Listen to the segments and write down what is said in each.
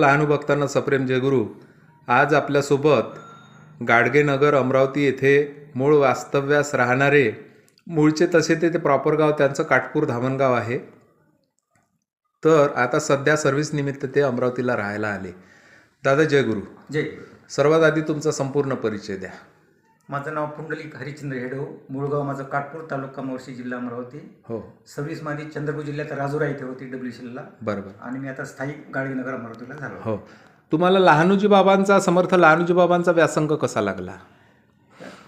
सर्व लहान भक्तांना सप्रेम जयगुरु आज आपल्यासोबत गाडगेनगर अमरावती येथे मूळ वास्तव्यास राहणारे मूळचे तसे ते ते प्रॉपर गाव त्यांचं काटपूर धामणगाव आहे. तर आता सध्या सर्व्हिस निमित्त ते अमरावतीला राहायला आले. दादा जयगुरु जय. सर्वात आधी तुमचा संपूर्ण परिचय द्या. माझं नाव पुंडलिक हरिश्चंद्र हेडो. मूळगाव माझं काटपूर तालुका मोर्शी जिल्हा अमरावती. हो. सर्व्हिस माझी चंद्रपूर जिल्ह्यात राजुरा इथे होती डब्ल्यूसीला बरोबर. आणि मी आता स्थायिक गाडगेनगर अमरावतीला झालो. हो. तुम्हाला लहानुजी बाबांचा समर्थ लहानुजी बाबांचा व्यासंग कसा लागला?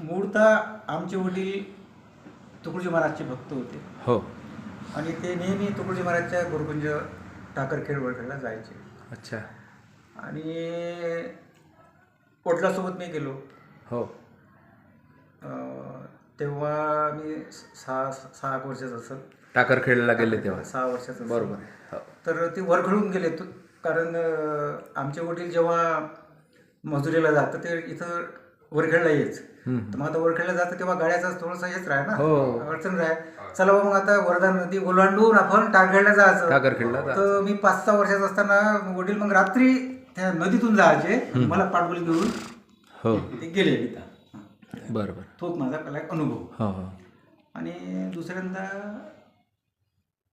मूळतः आमचे वडील तुकडोजी महाराजचे भक्त होते. हो. आणि ते नेहमी तुकडोजी महाराजच्या गुरुकुंज टाकरखेड वळखेडला जायचे. अच्छा. आणि वडिलासोबत मी गेलो. हो. तेव्हा मी सहा सहा एक वर्षाचा असेल. टाकरखेडला गेले तेव्हा. सहा वर्षाचा. बरोबर. हो. तर ते वरखडून गेले तु- कारण अं, आमचे वडील जेव्हा मजुरीला जातं ते इथं वरखेडला यायच. तर मग आता वरखेडला जातं तेव्हा गाड्याचा थोडंसं हेच राह ना. हो. अडचण राह चला बा मग आता वर्धा नदी ओलांडून आपण टाकखेडला जायचं. टाकरखेडला जा तर मी पाच सहा वर्षाचा असताना वडील मग रात्री त्या नदीतून जायचे. मला पाठबोली घेऊन हो. ते गेले तिथं बरोबर. तोच माझा पहिला एक अनुभव. हो हो. आणि दुसऱ्यांदा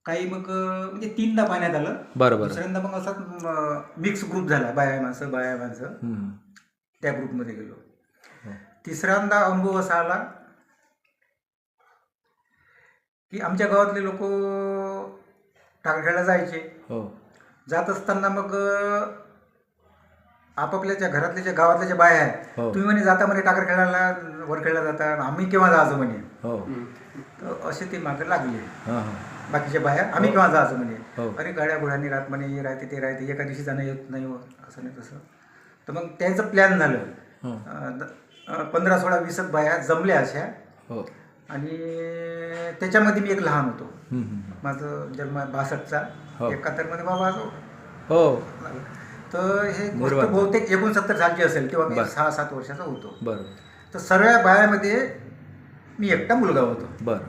काही मग म्हणजे तीनदा पाण्यात आलं. बरोबर. दुसऱ्यांदा मग असा मिक्स ग्रुप झाला बाया माणसं बाया माणसं. हम्म. त्या ग्रुपमध्ये गेलो. हो. तिसऱ्यांदा अनुभव असा आला की आमच्या गावातले लोक टाकखेळला जायचे. हो. जात असताना मग अं, आपापल्या ज्या घरातल्या ज्या गावातल्या ज्या बाया आहेत हो. तुम्ही म्हणे जाता म्हणे टाकर खेळायला वर खेळला जाता आम्ही केव्हा जायचं म्हणे? हो. तर असे ते मागे लागले. हा हा. बाकीच्या बाया आम्ही केव्हा जायचं म्हणे? हो. अरे गाड्या घोड्यांनी राहत म्हणे हे राहते ते राहते एका दिवशी जाणं येत नाही हो, असं नाही तसं. तर मग त्यांचं प्लॅन झालं. हो. अं, द- अं, पंधरा सोळा वीस बाया जमल्या अशा. हो. आणि त्याच्यामध्ये मी एक लहान होतो. हम्म, हम्म. माझं जन्म बासष्टचा. हो. एकाहत्तरमध्ये बाबा हो. तर हे गोष्ट बरोबर. बहुतेक एकोणसत्तर सालची असेल तेव्हा मी बरं. सहा सात वर्षाचा होतो. बरोबर तर सर्व बायामध्ये मी एकटा मुलगा होतो. बरं.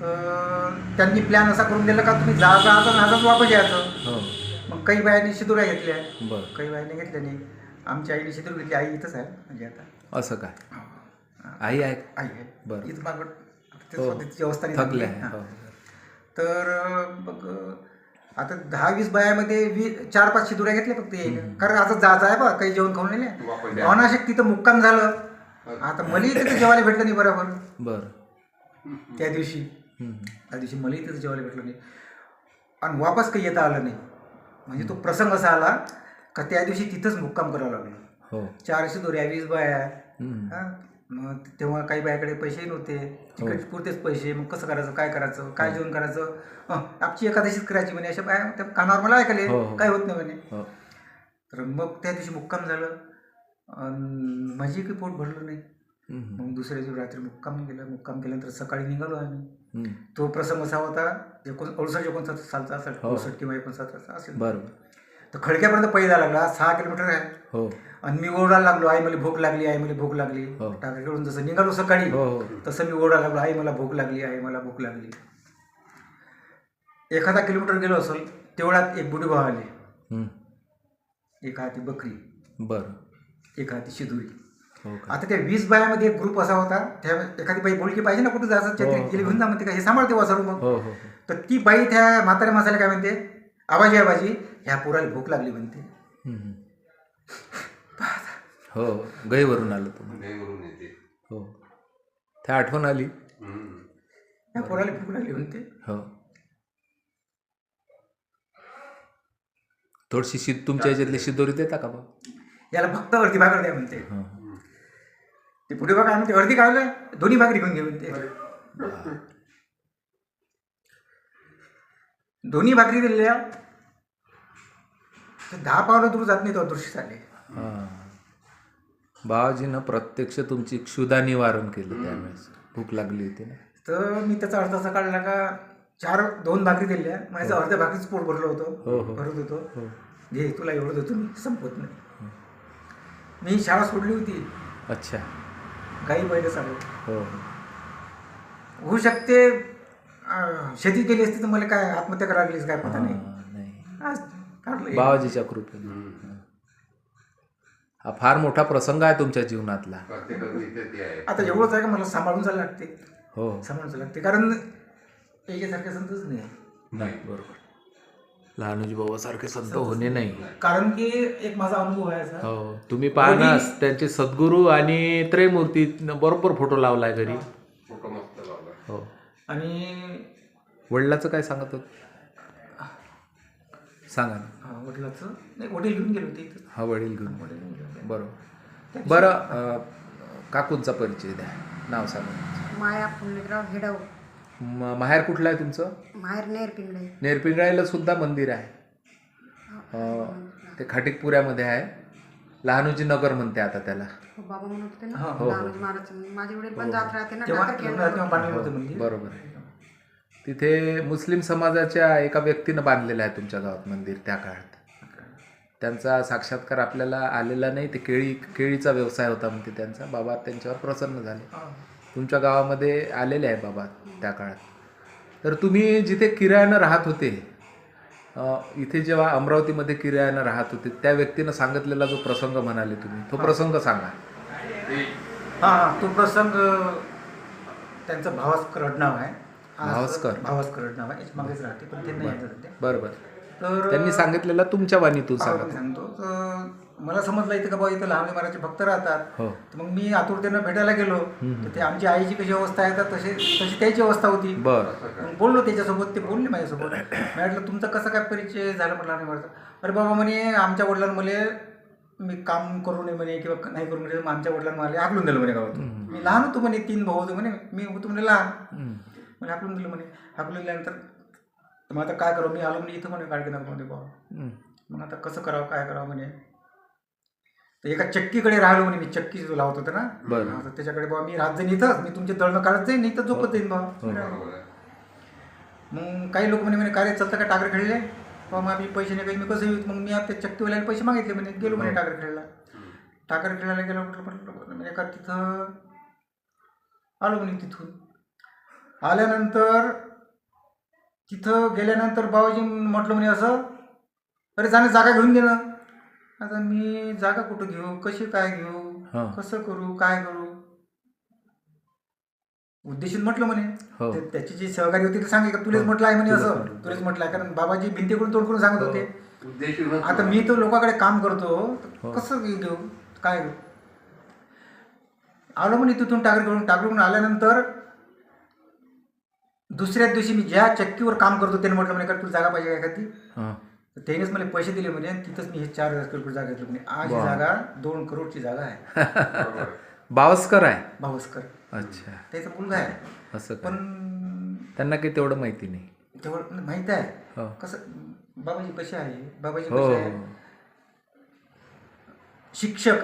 तर त्यांनी प्लॅन असा करून दिला का तुम्ही जा जा आता आजच वापस यायचं हो. मग काही बायांनी शिदुरा घेतल्या. बरं. काही बायांनी घेतल्या नाही. आमच्या आईने शिदूर घेतली. आई इथंच आहे म्हणजे आता. असं काय? आई आहे? आई आहे. बरं. इथं मागं ते हो. स्वतःची अवस्था नाही थकले चांगली. आहे. हां. हो. तर मग आता दहा वीस बायामध्ये वी चार पाच शिदुऱ्या घेतल्या फक्त एक. कारण आता जायचं आहे बा काही जेवण खाऊन नेले. अनाशक तिथं मुक्काम झालं. आता मलाही तिथं जेवायला भेटलं नाही बरोबर. बरं. त्या दिवशी. त्या दिवशी मलाही तिथं जेवायला भेटलं नाही. आणि वापस काही येता आलं नाही. म्हणजे तो प्रसंग असा आला का त्या दिवशी तिथंच मुक्काम करावं लागलं. हो. चारशे दोऱ्या वीस बाया. हा, मग तेव्हा काही बायाकडे पैसेही नव्हते. तिकडे पुरतेच पैसे. मग कसं करायचं? काय करायचं? काय जेवण करायचं? हं, आमची एकादशीच करायची म्हणे. अशा बाया त्या कानावर मला ऐकले हो, हो. काय होत नाही म्हणे. हो. तर मग त्या दिवशी मुक्काम झालं. माझी काही पोट भरलं नाही. मग दुसऱ्या दिवशी रात्री मुक्काम केलं मुक्काम केल्यानंतर सकाळी निघालो आम्ही. तो प्रसंग असा होता एकोण अडुसष्ट एकोणसाठ सालचा असेल. हो. अडुसष्ट किंवा एकोणसाठचा असेल. बरोबर. तर खडक्यापर्यंत पैदा लागला. सहा किलोमीटर आहे. हो. आणि मी ओरडायला लागलो आई मला भूक लागली आई मला भूक लागली. हो. टाकाकडून जसं निघालो सकाळी हो हो. तसं मी ओरडायला लागलो आई मला भूक लागली आई मला भूक लागली. एखादा किलोमीटर गेलो असेल तेवढ्यात एक बुडी भाव आले. हम्म. एक हाती बकरी. बरं. एक हाती शिदुरी. हो का? आता त्या वीस बायामध्ये एक ग्रुप असा होता त्या एखादी बाई बोलकी पाहिजे ना कुठं जायचं? हो. गेली घेऊन जा म्हणते का? हे सांभाळते वासरू मग. हो हो हो. तर ती बाई त्या म्हाताऱ्या माणसाला काय म्हणते? आबाजी आबाजी ह्या पोराला भूक लागली म्हणते. हम्म. हो गईवरून आलो तुम्ही. गाईवरून येते. हो. त्या आठवण आली? हम्म. पोराला भूक लागली म्हणते हो. थोडीशी शीत तुमच्या याच्यातली शिदोरी देता का बा? याला फक्त अर्धी भाकर द्या म्हणते. हो. ते पुढे बघा म्हणते अर्धी खावलं दोन्ही भाकरी घेऊन घे म्हणते दोन्ही भाकरी दिलेल्या तर दहा पावलं दूर जात नाही तो अदृश्य झाले. हां. बाबाजीनं प्रत्यक्ष तुमची क्षुधा निवारण केलं त्यावेळेस. भूक लागली होती ना? तर मी त्याचा अर्थ असा काढला का चार दोन भाकरी दिल्या. माझं अर्ध्या भाकरीच पोट भरलं हो, होतं. हो. भरत होतो. हो. घे तुला एवढं देतो मी. संपत नाही. मी शाळा सोडली होती. अच्छा. गाई बैल चालू. हो. होऊ शकते शेती केली असती तर मला काय आत्महत्या करायला लागलीच काय पता नाही हां, नाही. आज काढलं. बाबाजीच्या कृपेने. हा फार मोठा प्रसंग आहे तुमच्या जीवनातला. आता एवढंच आहे का मला सांभाळून चालायला लागते? हो. सांभाळून चालायला लागते. कारण याच्यासारखे संतच नाही. नाही बरोबर. लहानूजी बाबासारखे संत होणे नाही. कारण की एक माझा अनुभव आहे असा. हो. तुम्ही पहा ना त्यांचे सद्गुरू आणि त्रयमूर्ती बरोबर फोटो लावलाय घरी. हो आणि वडिलाचं काय सांगत होत सांगा ना. हा, वडिलाचं. नाही वडील घेऊन गेले होते इथं. हा वडील घेऊन वडील घेऊन गेले होते. बरोबर. बरं अं, काकूंचा परिचय द्या. नाव सांगा. माया पुंडलिकराव हेडव. म- माहेर कुठलं आहे तुमचं? माहेर नेरपिंगळे. नेरपिंगळाईला सुद्धा मंदिर आहे. अं, ते खाटिकपुऱ्यामध्ये आहे. लहानूजी नगर म्हणते आता त्याला. हो बाबा म्हणत होते ना. हा, लहानोजी महाराज माझे वडील पण जात राहते ना तेव्हा टाकर तेव्हा तेव्हा बांधलेलं होतं मंदिर. बरोबर. आहे तिथे मुस्लिम समाजाच्या एका व्यक्तीनं बांधलेलं आहे तुमच्या गावात मंदिर त्या काळात. त्यांचा साक्षात्कार आपल्याला आलेला नाही ते केळी केळीचा व्यवसाय होता म्हणते त्यांचा. बाबा त्यांच्यावर प्रसन्न झाले. तुमच्या गावामध्ये आलेले आहे बाबा त्या काळात. तर तुम्ही जिथे किरायानं राहत होते इथे जेव्हा अमरावतीमध्ये किरायानं राहत होते त्या व्यक्तीनं सांगितलेला जो प्रसंग म्हणाले तुम्ही तो प्रसंग सांगा. हा हा तो प्रसंग त्यांचं भावास्कर नाव आहे. भावस्कर. भावस्कर नाव आहे. मागेच राहते पण ते नाही येत सध्या बरं बरं तर त्यांनी सांगितलेला तुमच्या वाणीतून सांगा. सांगतो. तर मला समजलं इथं का बाबा इथं लहान महाराजचे भक्त राहतात. हो. तर मग मी आतुरतेनं भेटायला गेलो. तर ते आमची आईची कशी अवस्था आहे तर तशी तशी त्याची अवस्था होती. बरं. मग बोललो त्याच्यासोबत ते बोलले माझ्यासोबत. म्हटलं तुमचा कसा काय परिचय झाला म्हटलं लहान महाराज अरे बाबा म्हणे आमच्या वडिलांना मला मी काम करू नये म्हणे किंवा नाही करू म्हणे मग आमच्या वडिलांना मला हाकलून दिलं म्हणे गावातून. मी लहान होतो म्हणे तीन भाऊ होतो म्हणे. मी होतो म्हणे लहान. म्हणे हाकलून दिलं म्हणे हाकलून दिल्यानंतर तर मग आता काय करावं मी आलो म्हणे इथं म्हणे गाडगेनाथमध्ये बाबा हम्म. मग आता कसं करावं काय करावं म्हणे तर एका चक्कीकडे राहिलो म्हणे मी चक्की जो लावत होतो ना बरं. हा, तर त्याच्याकडे बाबा मी राहत जाईन इथंच मी तुमचे दळणं काढत जाईन इथं झोपत जाईन बाबा मग काही लोक म्हणे म्हणे कार्य चालतं का टाकर खेळले बाबा मग आम्ही पैसे नाही काही मी कसं येऊ मग मी त्या चक्कीवाल्याला पैसे मागितले म्हणे गेलो म्हणे टाकर खेळला टाकर खेळायला गेलो म्हटलं म्हटलं म्हणे का तिथं आलो म्हणे तिथून आल्यानंतर तिथं गेल्यानंतर बाबाजी म्हटलं म्हणे असं अरे जाणे जागा घेऊन घे ना. आता मी जागा कुठं घेऊ? कशी काय घेऊ? हा. कसं करू? काय करू? उद्देशून म्हटलं म्हणे. हो. ते- त्याची जी सहकारी होती ते सांगे का तुलेच म्हटलं आहे म्हणे असं. तुलेच म्हटलं आहे. कारण बाबाजी भिंतीकडून तोड करून सांगत होते. आता मी तो लोकांकडे काम करतो. कसं घेऊ? काय घेऊ? आलो म्हणे तिथून टाकर करून टाकून आल्यानंतर दुसऱ्याच दिवशी मी ज्या चक्कीवर काम करतो त्याने म्हटलं म्हणे का तुला जागा पाहिजे का एखादी? हा. तर त्यानेच मला पैसे दिले म्हणे आणि तिथंच मी हे चार हजार स्क्वेअर फूट जागा घेतली म्हणे. आज ही. जागा दोन करोडची जागा आहे. बावस्कर आहे. भावस्कर. अच्छा. त्याचा मुलगा आहे. असं पण त्यांना काही तेवढं माहिती नाही. तेवढं माहीत आहे. हो. कसं बाबाजी कसे आहे? बाबाजी हो कसे हो. आहे? शिक्षक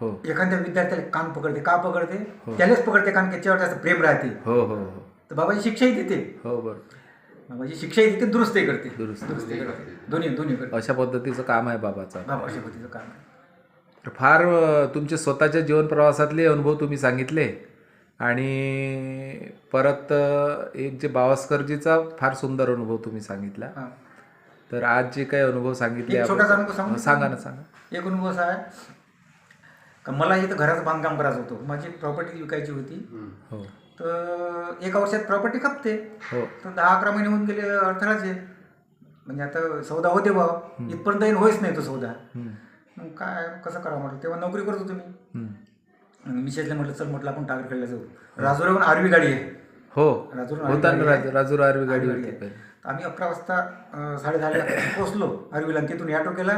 हो. एखाद्या विद्यार्थ्याला कान पकडते. का पकडते. त्यालाच पकडते कारण त्याच्यावर जास्त प्रेम राहते. हो हो हो. तर बाबाजी शिक्षाही देते हो बरं. बाबाजी शिक्षाही देते दुरुस्तही करते. दुरुस्त. दुरुस्तही करते. दोन्ही दोन्ही करते. अशा पद्धतीचं काम आहे बाबाचं. बाबा अशा पद्धतीचं काम आहे. तर फार अ, तुमचे स्वतःच्या जीवन प्रवासातले अनुभव तुम्ही सांगितले आणि परत अ, एक जे बावस्करजीचा फार सुंदर अनुभव तुम्ही सांगितला. हा. तर आज जे काही अनुभव सांगितले एक छोटासा आपण- अनुभव सांगू? सांगा ना सांगा. एक अनुभव असा आहे. का मला इथं घराचं बांधकाम करायचं होतं. माझी प्रॉपर्टी विकायची होती. हो. तर एका वर्षात प्रॉपर्टी खपते. हो. तर दहा अकरा महिने होऊन गेले अडथळाच आहे. म्हणजे आता सौदा होते बा इथपर्यंत येईन होईच नाही तो सौदा. मग काय कसं करावं म्हटलं? तेव्हा नोकरी करत होतो मी. हम्म. मग मिसेसला म्हटलं चल म्हटलं आपण टाकर खेळला जाऊ. राजुराहून आरवी गाडी आहे. हो. राजूर राजूर आरवी गाडी होती आम्ही अकरा वाजता अं, साडेदहाला पोहोचलो आरवीला तिथून ॲटो केला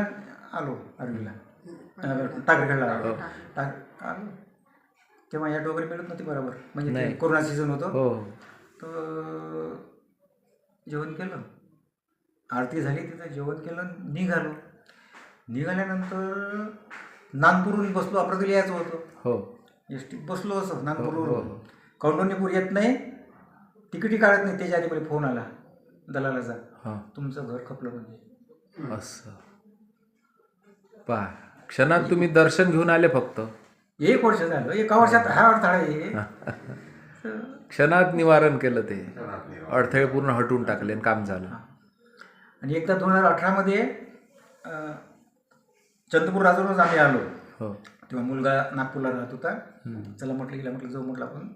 आलो आरवीला. अं, टाकर खेळला आलो टाक आलो. तेव्हा ॲटो वगैरे मिळत नव्हती बरोबर. म्हणजे नाही. कोरोना सीझन होतं. हो. तर जेवण केलं. आरती झाली तिथं जेवण केलं निघालो. निघाल्यानंतर नागपूरहून बसलो अमरावतीला यायचं होतं. हो. एस टीत बसलो असं हो, नागपूरवरून हो. कौंडण्यपूर येत नाही. तिकीटही काढत नाही त्याच्या आधी मला फोन आला. दलालाचा. हा. तुमचं घर खपलं म्हणजे. असं. पहा क्षणात तुम्ही दर्शन घेऊन आले फक्त. एक वर्ष झालं एका वर्षात हा अडथळा आहे क्षणात निवारण केलं ते. अडथळे पूर्ण हटून टाकले आणि काम झालं. आणि एकदा दोन हजार अठरामध्ये चंद्रपूर राजूरच आम्ही आलो. हो. तेव्हा मुलगा नागपूरला राहत होता. चला म्हटलं गेला म्हटलं जाऊ म्हटलं आपण.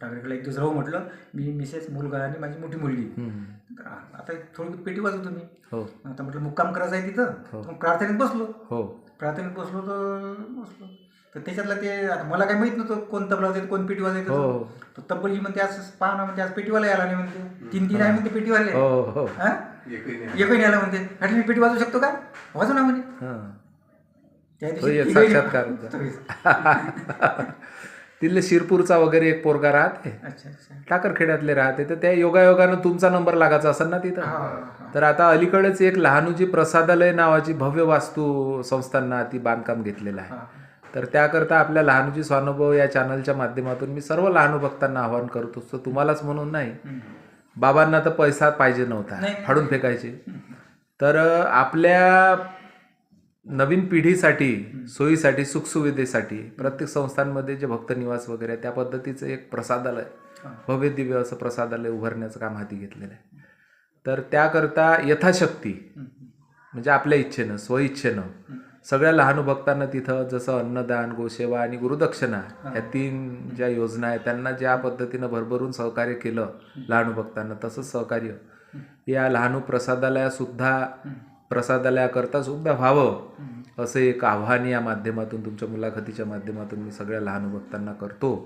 टाकरेकडे एक दिवस राहू म्हटलं. मी मिसेस मुलगा आणि माझी मोठी मुलगी. आता थोडी पेटी वाजवतो मी. हो. आता म्हटलं मुक्काम करायचं आहे तिथं. हो. प्रार्थनेत बसलो. हो. प्रार्थनेत बसलो तर बसलो. तर त्याच्यातलं ते आता मला काही माहीत नव्हतं कोण तबला वाजवायचं कोण पेटी हो. वाजवायचं तर तब्बलजी म्हणते आज पहा ना म्हणते आज पेटीवाला यायला नाही म्हणते. तीन तीन आहे म्हणते पेटीवाले. हो हो. हा? एकही नाही. आला म्हणते. म्हटलं मी पेटी वाजवू शकतो का? वाजव ना म्हणे. हां. त्या तो एक तिघंही- साक्षात्कार होता. तिथले शिरपूरचा वगैरे एक पोरगा राहते. अच्छा अच्छा. टाकरखेड्यातले राहते. तर त्या योगायोगानं तुमचा नंबर लागायचा असेल ना हा, तिथं हा. तर आता अलीकडेच एक लहानुजी प्रसादालय नावाची भव्य वास्तू संस्थांना ती बांधकाम घेतलेलं आहे. हा. तर त्याकरता आपल्या लहानुजी स्वानुभव या चॅनलच्या माध्यमातून मी सर्व लहानू भक्तांना आवाहन करतो. तर तुम्हालाच म्हणून नाही. बाबांना तर पैसा पाहिजे नव्हता. फाडून फेकायचे. तर आपल्या नवीन पिढीसाठी सोयीसाठी सुखसुविधेसाठी प्रत्येक संस्थांमध्ये जे भक्त निवास वगैरे आहे त्या पद्धतीचं एक प्रसादालय भव्य दिव्य असं प्रसादालय उभारण्याचं काम हाती घेतलेलं आहे. तर त्याकरता यथाशक्ती म्हणजे आपल्या इच्छेनं स्वइच्छेनं सगळ्या लहान भक्तांना तिथं जसं अन्नदान गोसेवा आणि गुरुदक्षिणा ह्या तीन ज्या योजना आहेत त्यांना ज्या पद्धतीनं भरभरून सहकार्य केलं लहान भक्तांना तसंच सहकार्य. या लहानू प्रसादालयासुद्धा प्रसादालयाकरता सुद्धा व्हावं असं एक आव्हान या माध्यमातून तुमच्या मुलाखतीच्या माध्यमातून मी सगळ्या लहान भक्तांना करतो.